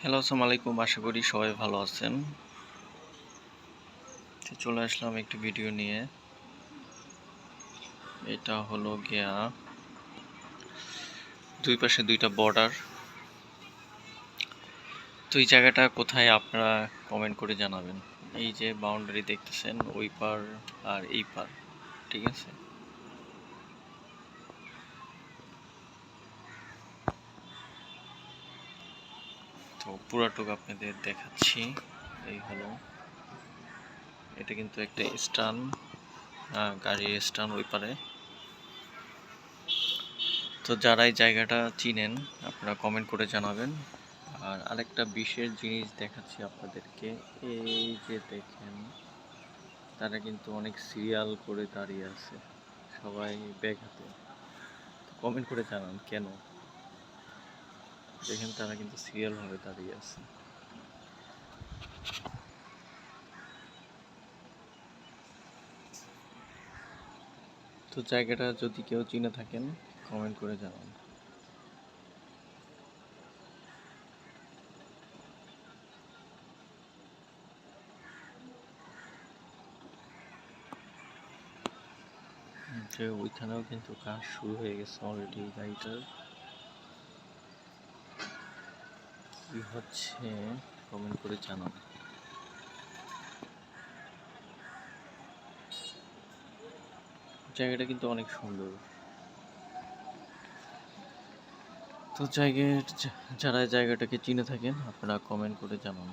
Hello আসসালামু আলাইকুম আশা করি সবাই ভালো আছেন। চলে আসলাম একটি ভিডিও নিয়ে। এটা হলো গিয়া দুই পাশে দুইটা বর্ডার তো এই জায়গাটা কোথায় আপনারা কমেন্ট করে জানাবেন। এই যে বাউন্ডারি দেখতেছেন, ওই পার আর এই পার। ঠিক আছে? তো পুরাটুক আপনাদের দেখাচ্ছি। এই হলো। এটা কিন্তু একটা স্টান গাড়ির স্টান ওই পারে। তো যারা এই জায়গাটা চিনেন, আপনারা কমেন্ট করে জানাবেন। আর আরেকটা বিশেষ জিনিস দেখাচ্ছি আপনাদেরকে। এই যে দেখেন, তারা কিন্তু অনেক সিরিয়াল করে দাঁড়িয়ে আছে, সবাই ব্যাগ হাতে কমেন্ট করে জানান কেন? দেখেন তারা কিন্তু সিরিয়াল ভাবে দাঁড়িয়ে আছে। তো জায়গাটা যদি কেউ চিনে থাকেন কমেন্ট করে জানান। ওইখানেও কিন্তু কাজ শুরু হয়ে গেছে অলরেডি গাড়িটার। কি হচ্ছে? কমেন্ট করে জানান জায়গাটা কিন্তু অনেক সুন্দর। তো জায়গায়, যারা জায়গাটাকে চিনে থাকেন, আপনারা কমেন্ট করে জানান।